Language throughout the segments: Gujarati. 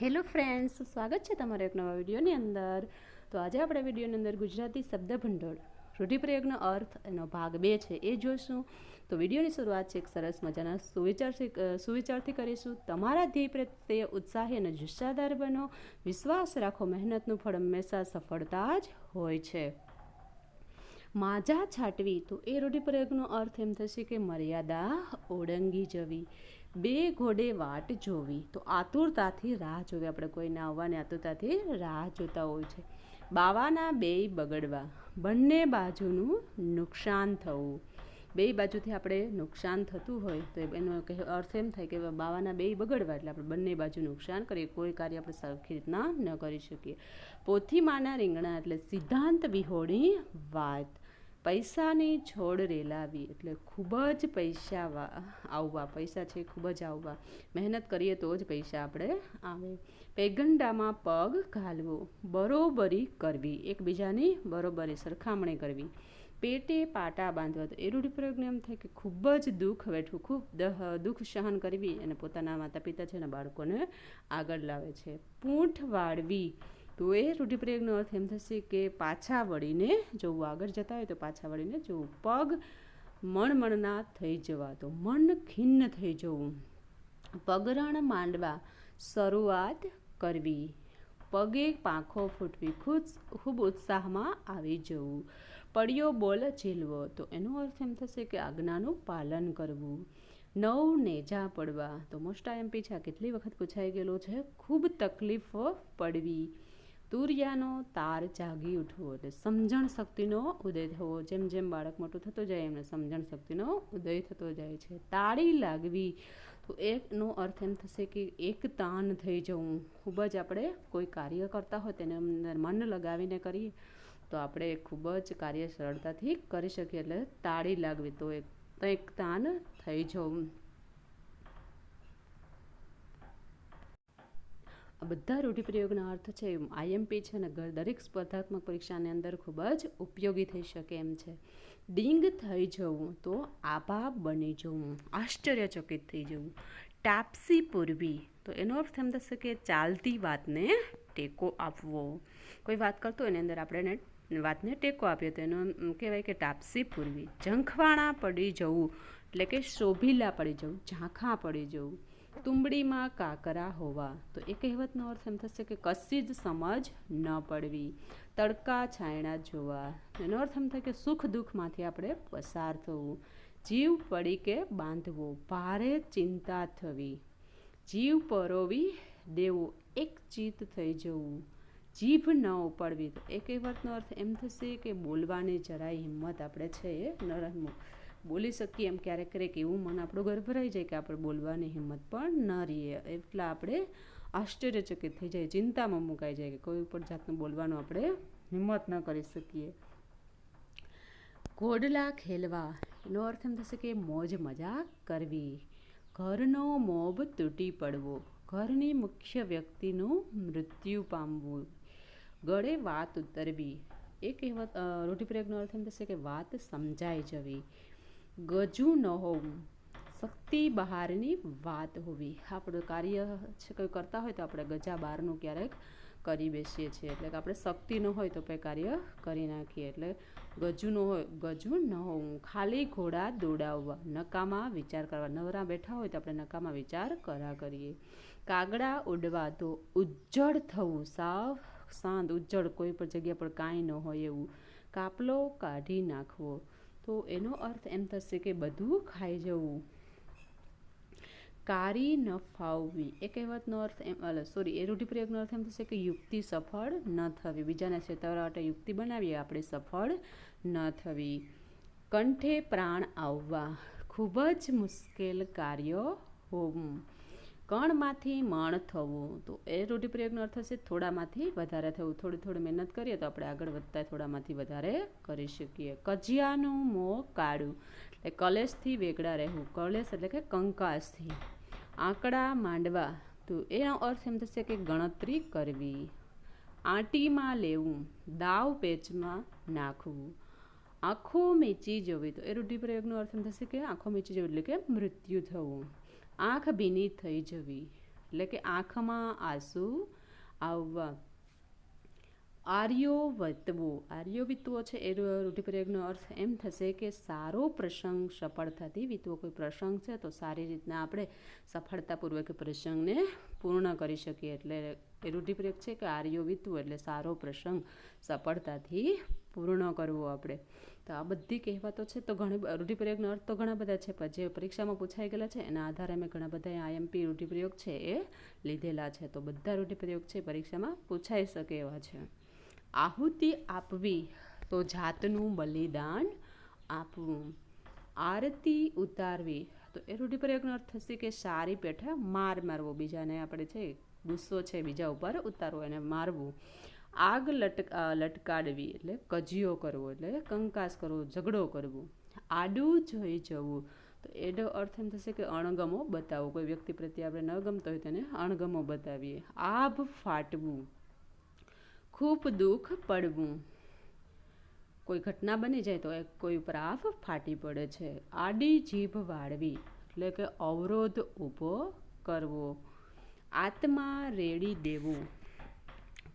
હેલો ફ્રેન્ડ્સ સ્વાગત છે તમારા એક નવા વિડીયોની અંદર. તો આજે આપણે વિડીયોની અંદર ગુજરાતી શબ્દ ભંડોળ, રૂઢિપ્રયોગનો અર્થ એનો ભાગ બે છે, એ જોઈશું. તો વિડીયોની શરૂઆત છે એક સરસ મજાના સુવિચારથી સુવિચારથી કરીશું. તમારા ધ્યેય પ્રત્યે ઉત્સાહી અને જુસ્સાદાર બનો. વિશ્વાસ રાખો, મહેનતનું ફળ હંમેશા સફળતા જ હોય છે. માજા છાંટવી, તો એ રૂઢિપ્રયોગનો અર્થ એમ થશે કે મર્યાદા ઓળંગી જવી. બે ઘોડે વાટ જોવી. તો આતુરતાથી રાહ જોવી. આપણે કોઈને આવવાની આતુરતાથી રાહ જોતા હોય છે. બાવાના બેય બગડવા. બંને બાજુનું નુકસાન થવું. બે બાજુથી આપણે નુકસાન થતું હોય તો એનો કહે અર્થ એમ થાય કે બાવાના બે બગડવા એટલે આપણે બંને બાજુ નુકસાન કરીએ. કોઈ કાર્ય આપણે સરખી રીતના ન કરી શકીએ. પોથીમાના રીંગણા એટલે સિદ્ધાંત વિહોણી વાત. પૈસાની છોડ રેલાવી એટલે ખૂબ જ પૈસા આવવા. પૈસા છે, ખૂબ જ આવવા. મહેનત કરીએ તો જ પૈસા આપણે આવે. પેગંડામાં પગ ઘાલવો. બરોબરી કરવી. એકબીજાની બરોબરી, સરખામણી કરવી. પેટે પાટા બાંધવા તો એ રૂઢિપ્રયોગને એમ થાય કે ખૂબ જ દુઃખ વેઠવું, ખૂબ દહ, દુઃખ સહન કરવી અને પોતાના માતા પિતા છે અને બાળકોને આગળ લાવે છે. પૂંઠ વાળવી. તો એ રૂઢિપ્રયોગનો અર્થ એમ થશે કે પાછા વળીને જોવું, આગળ જતા હોય તો પાછા વળીને જોવું. પગ મણમણના થઈ જવા તો મન ખિન્ન થઈ જવું. પગરણ માંડવા શરૂઆત કરવી. પગે પાંખો ફૂટવી, ખુદ ખૂબ ઉત્સાહમાં આવી જવું. પડ્યો બોલ ઝીલવો, તો એનો અર્થ એમ થશે કે આજ્ઞાનું પાલન કરવું. નવ નેજા પડવા, તો મોસ્ટ આઈએમપી છે કેટલી વખત પૂછાઈ ગયેલો છે? ખૂબ તકલીફો પડવી. તુરિયાનો તાર જાગી ઉઠવો એટલે સમજણ શક્તિનો ઉદય થવો. જેમ જેમ બાળક મોટું થતું જાય, એમને સમજણ શક્તિનો ઉદય થતો જાય છે. તાળી લાગવી તો એકનો અર્થ એમ થશે કે એક તાન થઈ જવું. ખૂબ જ આપણે કોઈ કાર્ય કરતા હોય તેને અંદર મન લગાવીને કરીએ, તો આપણે ખૂબ જ કાર્ય સરળતાથી કરી શકીએ. એટલે તાળી લાગવી તો એક તો એક તાન થઈ જવું. આ બધા રૂઢિપ્રયોગના અર્થ છે આઈએમપી છે ઘર- દરેક સ્પર્ધાત્મક પરીક્ષાની અંદર ખૂબ જ ઉપયોગી થઈ શકે એમ છે. ડીંગ થઈ જવું તો આભા બની જવું, આશ્ચર્યચકિત થઈ જવું. ટાપસી પૂરવી, તો એનો અર્થ એમ થશે કે ચાલતી વાતને ટેકો આપવો. કોઈ વાત કરતો એની અંદર આપણે એને વાતને ટેકો આપ્યો તો એનો કહેવાય કે ટાપસી પૂરવી. ઝંખવાણા પડી જવું, એટલે કે શોભીલા પડી જવું, ઝાંખા પડી જવું. તુંબડીમાં કાકરા હોવા. તો એ કહેવતનો અર્થ એમ થશે કે કશી જ સમજ ન પડવી, તડકા છાયણા જોવા. એનો અર્થ એમ થાય કે સુખ દુઃખમાંથી આપણે પસાર થવું. જીવ પડી કે બાંધવો, ભારે ચિંતા થવી. જીવ પરોવી દેવો, એક ચિત્ત થઈ જવું. જીભ ન ઉપાડવી. તો એ કહેવતનો અર્થ એમ થશે કે બોલવાની જરાય હિંમત આપણે છે એ ન બોલી શકીએ એમ ક્યારેક ક્યારેક એવું મન આપણું ઘર ભરાઈ જાય કે આપણે બોલવાની હિંમત પણ ન રહીએ. એટલા આપણે આશ્ચર્યચકિત થઈ જાય, ચિંતામાં મુકાઈ જાય કે કોઈ પણ જાતનું બોલવાનું આપણે હિંમત ન કરી શકીએ. ઘોડલા ખેલવા, એનો અર્થ એમ થશે કે મોજ મજા કરવી. ઘરનો મોબ તૂટી પડવો, ઘરની મુખ્ય વ્યક્તિનું મૃત્યુ પામવું. ગળે વાત ઉતરવી. એ કહેવત રૂઢિપ્રયોગનો અર્થ એમ થશે કે વાત સમજાઈ જવી. ગજુ ન હોવું. શક્તિ બહારની વાત હોવી. આપણું કાર્ય છે, કંઈ કરતા હોય તો આપણે ગજા બહારનું ક્યારેક કરી બેસીએ છીએ. એટલે કે આપણે શક્તિ ન હોય તો કંઈ કાર્ય કરી નાખીએ. એટલે ગજુ ન હોય, ગજુ ન હોવું. ખાલી ઘોડા દોડાવવા. નકામા વિચાર કરવા. નવરા બેઠા હોય તો આપણે નકામા વિચાર કરા કરીએ. કાગડા ઉડવા તો ઉજ્જળ થવું. સાવ શાંત ઉજ્જળ કોઈ પણ જગ્યા પર કાંઈ ન હોય એવું. કાપલો કાઢી નાખવો. તો એનો અર્થ એમ થશે કે બધું ખાઈ જવું. કારી ન ફાવવી. એ કહેવતનો અર્થ એમ સોરી એ રૂઢિપ્રયોગનો અર્થ એમ થશે કે યુક્તિ સફળ ન થવી. બીજાના છેતરવા માટે યુક્તિ બનાવીએ, આપણે સફળ ન થવી. કંઠે પ્રાણ આવવા. ખૂબ જ મુશ્કેલ કાર્ય હોવું. કણમાંથી મણ થવું, તો એ રૂઢિપ્રયોગનો અર્થ થશે થોડામાંથી વધારે થવું. થોડી થોડી મહેનત કરીએ તો આપણે આગળ વધતા થોડામાંથી વધારે કરી શકીએ. કજિયાનું મોં કાળું, એટલે કલેશથી વેગળા રહેવું. કલેશ એટલે કે કંકાસથી આંકડા માંડવા, તો એનો અર્થ એમ થશે કે ગણતરી કરવી. આંટીમાં લેવું, દાવ પેચમાં નાખવું. આંખો મેચી જવી, તો એ રૂઢિપ્રયોગનો અર્થ એમ થશે કે આંખો મેચી જવી એટલે કે મૃત્યુ થવું. આંખ ભીની થઈ જવી, એટલે કે આંખમાં આંસુ આવવા. આર્યો વતવો, આર્યો વિતવો છે એ રૂઢિપ્રયોગનો અર્થ એમ થશે કે સારો પ્રસંગ સફળતાથી વિતવો કોઈ પ્રસંગ છે તો સારી રીતના આપણે સફળતાપૂર્વક પ્રસંગને પૂર્ણ કરી શકીએ. એટલે એ રૂઢિપ્રયોગ છે કે આર્યો વિતવો એટલે સારો પ્રસંગ સફળતાથી પૂર્ણ કરવો આપણે. તો આ બધી કહેવાતો છે, તો ઘણી રૂઢિપ્રયોગનો અર્થ તો ઘણા બધા છે, પણ જે પરીક્ષામાં પૂછાઈ ગયેલા છે, એના આધારે મેં ઘણા બધા આઈએમપી રૂઢિપ્રયોગ છે એ લીધેલા છે. તો બધા રૂઢિપ્રયોગ છે પરીક્ષામાં પૂછાઈ શકે એવા છે. આહુતિ આપવી, તો જાતનું બલિદાન આપવું. આરતી ઉતારવી, તો એ રૂઢિપ્રયોગનો અર્થ થશે કે સારી પેઠે માર મારવો. બીજાને આપણે છે, ગુસ્સો છે બીજા ઉપર ઉતારવો એને મારવું. આગ લટ લટકાડવી એટલે કજિયો કરવો એટલે કંકાસ કરવો, ઝઘડો કરવો, આડું જોઈ જવું. તો એનો અર્થ એમ થશે કે અણગમો બતાવવો. કોઈ વ્યક્તિ પ્રત્યે આપણે ન ગમતો હોય તેને અણગમો બતાવીએ. આભ ફાટવું, ખૂબ દુઃખ પડવું. કોઈ ઘટના બની જાય તો કોઈ ઉપર આફ ફાટી પડે છે. આડી જીભ વાળવી એટલે કે અવરોધ ઊભો કરવો. આત્મા રેડી દેવું.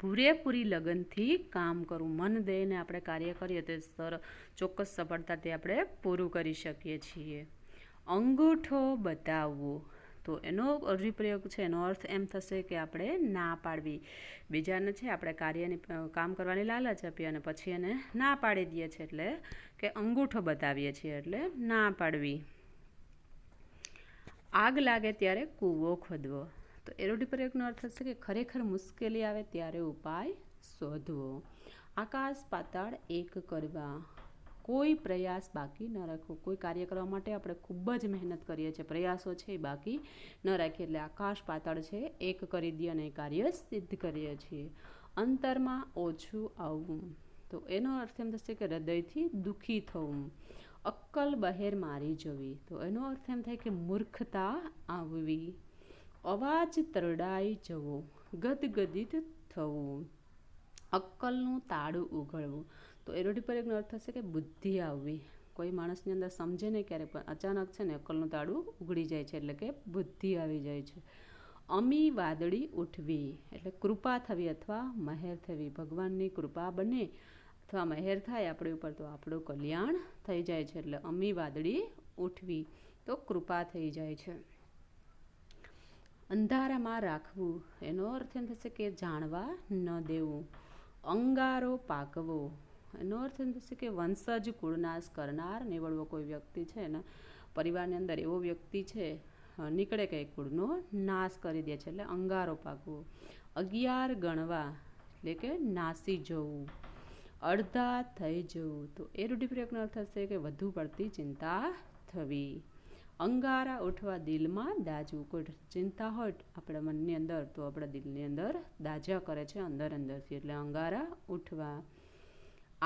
પૂરેપૂરી લગનથી કામ કરવું મન દઈને આપણે કાર્ય કરીએ તો સર ચોક્કસ સફળતાથી આપણે પૂરું કરી શકીએ છીએ. અંગૂઠો બતાવવો. તો એનો અધિપ્રયોગ છે, એનો અર્થ એમ થશે કે આપણે ના પાડવી. બીજાને છે, આપણે કાર્યની કામ કરવાની લાલચ આપીએ અને પછી એને ના પાડી દઈએ છીએ એટલે કે અંગૂઠો બતાવીએ છીએ એટલે ના પાડવી. આગ લાગે ત્યારે કૂવો ખોદવો. તો એરોડિપ્રયોગનો અર્થ થશે કે ખરેખર મુશ્કેલી આવે ત્યારે ઉપાય શોધવો. આકાશ પાતાળ એક કરવા. કોઈ પ્રયાસ બાકી ન રાખવો. કોઈ કાર્ય કરવા માટે આપણે ખૂબ જ મહેનત કરીએ છીએ. પ્રયાસો છે એ બાકી ન રાખીએ. એટલે આકાશ પાતાળ છે, એક કરી દઈએ અને કાર્ય સિદ્ધ કરીએ છીએ. અંતરમાં ઓછું આવવું. તો એનો અર્થ એમ થશે કે હૃદયથી દુઃખી થવું. અક્કલ બહેર મારી જવી. તો એનો અર્થ એમ થાય કે મૂર્ખતા આવવી. અવાજ તરડાઈ જવો, ગદગદિત થવું. અક્કલનું તાળું ઉઘડવું. તો પર એકનો અર્થ થશે કે બુદ્ધિ આવવી. કોઈ માણસની અંદર સમજે નહીં ક્યારેક પણ અચાનક છે ને અક્કલનું તાળું ઉઘડી જાય છે, એટલે કે બુદ્ધિ આવી જાય છે. અમી વાદળી ઉઠવી, એટલે કૃપા થવી અથવા મહેર થવી. ભગવાનની કૃપા બને અથવા મહેર થાય આપણી ઉપર, તો આપણું કલ્યાણ થઈ જાય છે, એટલે અમી વાદળી ઉઠવી, તો કૃપા થઈ જાય છે. અંધારામાં રાખવું. એનો અર્થ એમ થશે કે જાણવા ન દેવું. અંગારો પાકવો. એનો અર્થ એમ થશે કે વંશજ કુળનાશ કરનાર નિવડવો કોઈ વ્યક્તિ છે ને પરિવારની અંદર એવો વ્યક્તિ છે નીકળે કે કુળનો નાશ કરી દે છે. એટલે અંગારો પાકવો. અગિયાર ગણવા. એટલે કે નાસી જવું. અડધા થઈ જવું. તો એ રૂઢિપ્રયોગનો અર્થ થશે કે વધુ પડતી ચિંતા થવી. અંગારા ઉઠવા દિલમાં દાજવું કોઈ ચિંતા હોય આપણા મનની અંદર, તો આપણા દિલની અંદર દાજા કરે છે અંદર અંદરથી. એટલે અંગારા ઉઠવા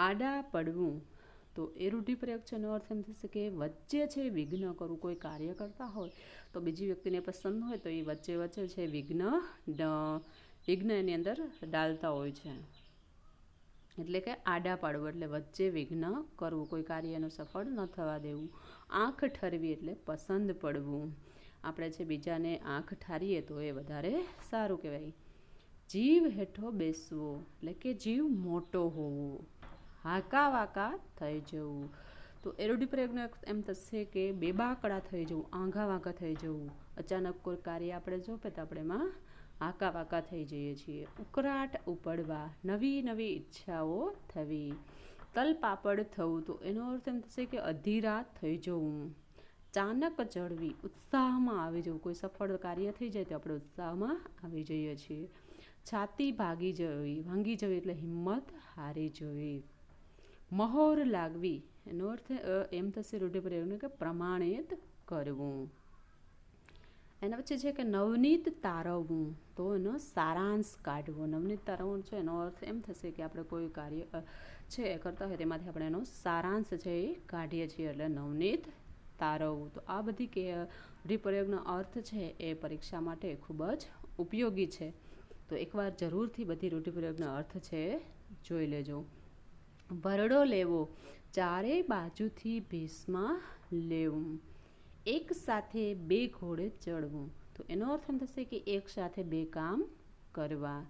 આડા પડવું, તો એ રૂઢિપ્રયોગ છે એનો અર્થ એમ થશે કે વચ્ચે છે વિઘ્ન કરવું. કોઈ કાર્ય કરતા હોય તો બીજી વ્યક્તિને પસંદ હોય તો એ વચ્ચે વચ્ચે છે વિઘ્ન વિઘ્ન એની અંદર ડાલતા હોય છે. એટલે કે આડા પાડવું, એટલે વચ્ચે વિઘ્ન કરવું, કોઈ કાર્યનું સફળ ન થવા દેવું. આંખ ઠરવી એટલે પસંદ પડવું. આપણે છે બીજાને આંખ ઠારીએ તો એ વધારે સારું કહેવાય. જીવ હેઠો બેસવો, એટલે કે જીવ મોટો હોવો. હાકા વાકા થઈ જવું. તો એરોડી પ્રયોગનો એમ થશે કે બેબાકડા થઈ જવું આંઘા વાંકા થઈ જવું. અચાનક કોઈ કાર્ય આપણે જોપે તો આપણે એમાં આકા થઈ જઈએ છીએ. ઉકળાટ ઉપડવા નવી નવી ઈચ્છાઓ થવી. તલ પાપડ થવું તો એનો અર્થ એમ થશે કે અધીરા થઈ જવું. ચાનક ચડવી ઉત્સાહમાં આવી જવું. કોઈ સફળ કાર્ય થઈ જાય તો આપણે ઉત્સાહમાં આવી જઈએ છીએ. છાતી ભાગી જવી, ભાંગી જવી એટલે હિંમત હારી જવી. મહોર લાગવી એનો અર્થ એમ થશે રૂઢિપ્રયોગનો કે પ્રમાણિત કરવું. એના પછી છે કે નવનીત તારવવું, તો એનો સારાંશ કાઢવો. નવનીત તારવવું છે, એનો અર્થ એમ થશે કે આપણે કોઈ કાર્ય છે એ કરતા હોય તેમાંથી આપણે એનો સારાંશ છે એ કાઢીએ છીએ. એટલે નવનીત તારવવું. તો આ બધી કે રૂઢિપ્રયોગનો અર્થ છે એ પરીક્ષા માટે ખૂબ જ ઉપયોગી છે. તો એકવાર જરૂરથી બધી રૂઢિપ્રયોગનો અર્થ છે જોઈ લેજો. ભરડો લેવો. ચારે બાજુથી ભીસમાં લેવું. એક સાથે બે ઘોડે ચડવું. તો એનો અર્થ એમ થશે કે એક સાથે બે કામ કરવા.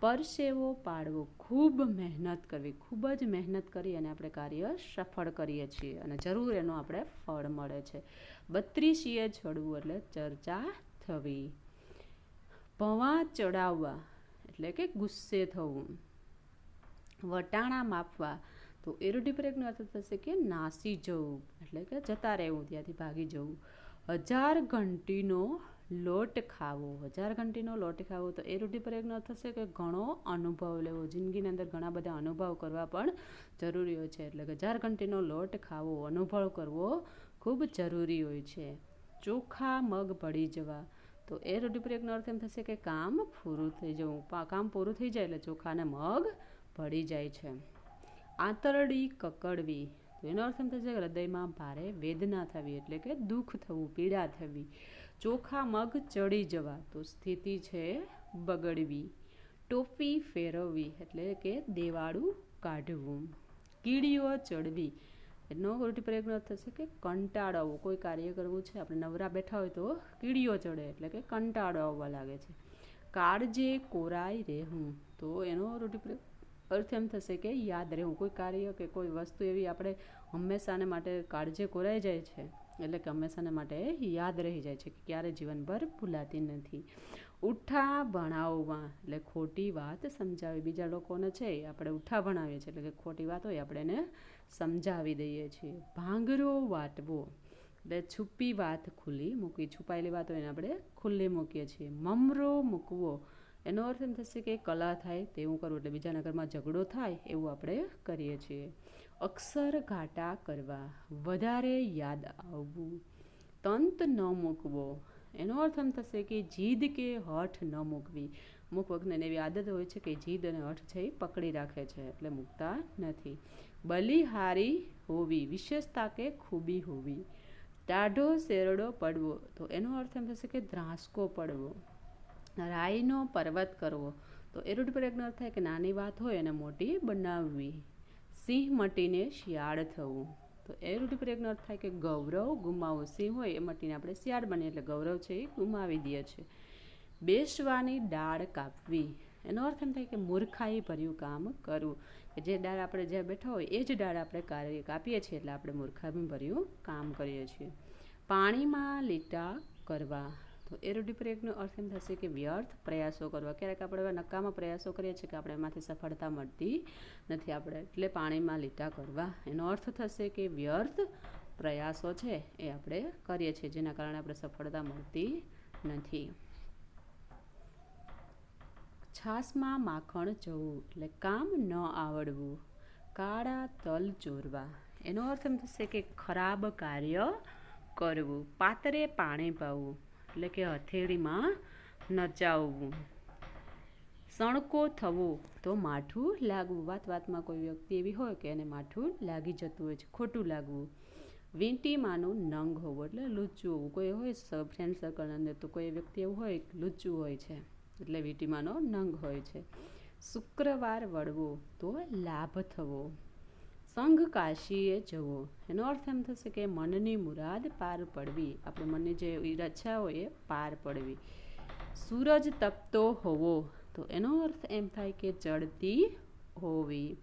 પરસેવો પાડવો. ખૂબ મહેનત કરવી. ખૂબ જ મહેનત કરી અને આપણે કાર્ય સફળ કરીએ છીએ અને જરૂર એનો આપણે ફળ મળે છે. બત્રીસીએ ચડવું એટલે ચર્ચા થવી. પવા ચડાવવા એટલે કે ગુસ્સે થવું. વટાણા માપવા. તો એરોડિપ્રેકનો અર્થ થશે કે નાસી જવું, એટલે કે જતા રહેવું, ત્યાંથી ભાગી જવું. હજાર ઘંટીનો લોટ ખાવો, હજાર ઘંટીનો લોટ ખાવો, તો એ રૂઢિપ્રયોગનો થશે કે ઘણો અનુભવ લેવો. જિંદગીની અંદર ઘણા બધા અનુભવ કરવા પણ જરૂરી હોય છે. એટલે કે હજાર ઘંટીનો લોટ ખાવો, અનુભવ કરવો ખૂબ જરૂરી હોય છે. ચોખા મગ પડી જવા. તો એ રૂઢિપ્રયોગનો અર્થ એમ થશે કે કામ પૂરું થઈ જવું. કામ પૂરું થઈ જાય એટલે ચોખાને મગ પડી જાય છે. આંતરડી કકડવી. તો એનો અર્થ એમ થશે કે હૃદયમાં ભારે વેદના થવી, એટલે કે દુઃખ થવું, પીડા થવી. ચોખા મગ ચડી જવા, તો સ્થિતિ છે બગડવી. ટોપી ફેરવવી, એટલે કે દેવાળું કાઢવું. કીડીઓ ચડવી. એનો ઉલટી પ્રયોગનો અર્થ થશે કે કંટાળો કોઈ કાર્ય કરવું છે, આપણે નવરા બેઠા હોય તો કીડીઓ ચડે, એટલે કે કંટાળો આવવા લાગે છે. કાળજે કોરાઈ રહેવું. તો એનો રોટી પ્રયોગ અર્થ એમ થશે કે યાદ રહેવું. કોઈ કાર્ય કે કોઈ વસ્તુ એવી આપણે હંમેશાને માટે કાળજે કોરાઈ જાય છે, એટલે કે હંમેશાને માટે યાદ રહી જાય છે કે ક્યારે જીવનભર ભૂલાતી નથી. ઉઠા ભણાવવા, એટલે ખોટી વાત સમજાવી. બીજા લોકોને છે આપણે ઉઠા ભણાવીએ છીએ, એટલે કે ખોટી વાત હોય આપણે એને સમજાવી દઈએ છીએ. ભાંગરો વાટવો, એટલે છુપી વાત ખુલ્લી મૂકવી. છુપાયેલી વાત હોય એને આપણે ખુલ્લી મૂકીએ છીએ. મમરો મૂકવો એનો અર્થ એમ થશે કે કલા થાય તેવું કરવું એટલે બીજાના ઘરમાં ઝઘડો થાય એવું આપણે કરીએ છીએ. અક્ષર ઘાટા કરવા વધારે યાદ આવવું. તંત ન મૂકવો. એનો અર્થ એમ થશે કે જીદ કે હઠ ન મૂકવી. અમુક વખતને એવી આદત હોય છે કે જીદ અને હઠ છે એ પકડી રાખે છે એટલે મૂકતા નથી. બલિહારી હોવી, વિશેષતા કે ખૂબી હોવી. ટાઢો શેરડો પડવો. તો એનો અર્થ એમ થશે કે ધ્રાસકો પડવો. રાઈનો પર્વત કરવો. તો એરુડ પ્રયત્ન અર્થ થાય કે નાની વાત હોય એને મોટી બનાવવી. સિંહ મટીને શિયાળ થવું. તો એ રૂઢિપ્રયોગનો અર્થ થાય કે ગૌરવ ગુમાવવું સિંહ હોય એ મટીને આપણે શિયાળ બનીએ એટલે ગૌરવ છે એ ગુમાવી દઈએ છીએ બેસવાની ડાળ કાપવી. એનો અર્થ એમ થાય કે મૂર્ખાઈ ભર્યું કામ કરવું. કે જે ડાળ આપણે જ્યાં બેઠા હોય એ જ ડાળ આપણે કાર્ય કાપીએ છીએ એટલે આપણે મૂર્ખાઈ ભર્યું કામ કરીએ છીએ. પાણીમાં લીટા કરવા. તો એ રૂઢિપ્રયોગનો અર્થ એમ થશે કે વ્યર્થ પ્રયાસો કરવા. ક્યારેક આપણે એવા નકામા પ્રયાસો કરીએ છીએ કે આપણે એમાંથી સફળતા મળતી નથી. આપણે એટલે પાણીમાં લીટા કરવા. એનો અર્થ થશે કે વ્યર્થ પ્રયાસો છે એ આપણે કરીએ છીએ, જેના કારણે આપણે સફળતા મળતી નથી. છાશમાં માખણ જવું, એટલે કામ ન આવડવું, કાળા તલ ચોરવા. એનો અર્થ એમ થશે કે ખરાબ કાર્ય કરવું, પાતરે પાણી પાવું એટલે કે હથેળીમાં નચાવવું. સણકો થવો તો માઠું લાગવું. વાત વાતમાં કોઈ વ્યક્તિ એવી હોય કે એને માઠું લાગી જતું હોય છે, ખોટું લાગવું. વીંટીમાંનું નંગ હોવું એટલે લૂચું હોવું. કોઈ હોય ફ્રેન્ડ સર્કલની અંદર તો કોઈ વ્યક્તિ એવું હોય લૂચું હોય છે, એટલે વીંટીમાંનો નંગ હોય છે. શુક્રવાર વળવો તો લાભ થવો. સંઘ કાશીએ જવો. એનો અર્થ એમ થશે કે મનની મુરાદ પાર પડવી. આપણે મનની જે ઈચ્છા હોય એ પાર પડવી. સૂરજ તપતો હોવો. તો એનો અર્થ એમ થાય કે ચડતી હોવી.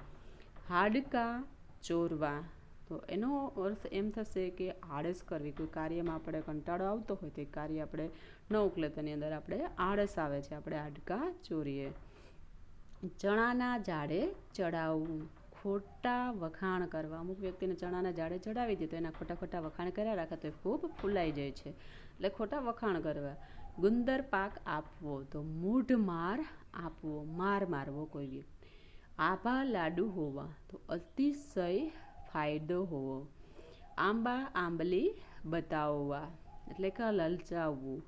હાડકા ચોરવા. તો એનો અર્થ એમ થશે કે આળસ કરવી. કોઈ કાર્યમાં આપણે કંટાળો આવતો હોય તો એ કાર્ય આપણે ન ઉકલે તેની અંદર આપણે આળસ આવે છે. આપણે હાડકા ચોરીએ. ચણાના ઝાડે ચડાવવું. ખોટા વખાણ કરવા. અમુક વ્યક્તિને ચણાના ઝાડે ચડાવી દે તો એના ખોટા ખોટા વખાણ કર્યા રાખે તો એ ખૂબ ફૂલાઈ જાય છે. એટલે ખોટા વખાણ કરવા. ગુંદર પાક આપવો તો મૂઢ માર આપવો, માર મારવો કોઈ વ્યક્તિ આભા લાડુ હોવા તો અતિશય ફાયદો હોવો. આંબા આંબલી બતાવવા, એટલે કે લલચાવવું.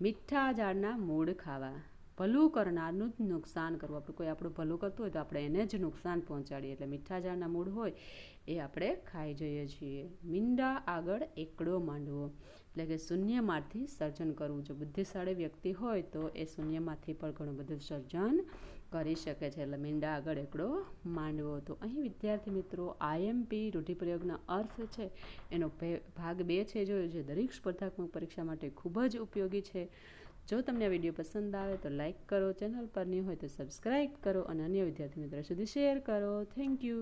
મીઠા ઝાડના મૂળ ખાવા. ભલું કરનારનું જ નુકસાન કરવું. આપણે કોઈ આપણું ભલું કરતું હોય તો આપણે એને જ નુકસાન પહોંચાડીએ. એટલે મીઠા ઝાડના મૂળ હોય એ આપણે ખાઈ જઈએ છીએ. મીંડા આગળ એકડો માંડવો. એટલે કે શૂન્યમાંથી સર્જન કરવું. જો બુદ્ધિશાળી વ્યક્તિ હોય તો એ શૂન્યમાંથી પણ ઘણું બધું સર્જન કરી શકે છે. એટલે મીંડા આગળ એકડો માંડવો. તો અહીં વિદ્યાર્થી મિત્રો આઈએમપી રૂઢિપ્રયોગના અર્થ છે. એનો ભાગ બે છે જોયો છે દરેક સ્પર્ધાત્મક પરીક્ષા માટે ખૂબ જ ઉપયોગી છે. જો તમને આ વીડિયો પસંદ આવે તો લાઇક કરો, ચેનલ પર ન્યૂ હોય તો સબસ્ક્રાઈબ કરો અને અન્ય વિદ્યાર્થી મિત્રો સુધી શેર કરો. Thank you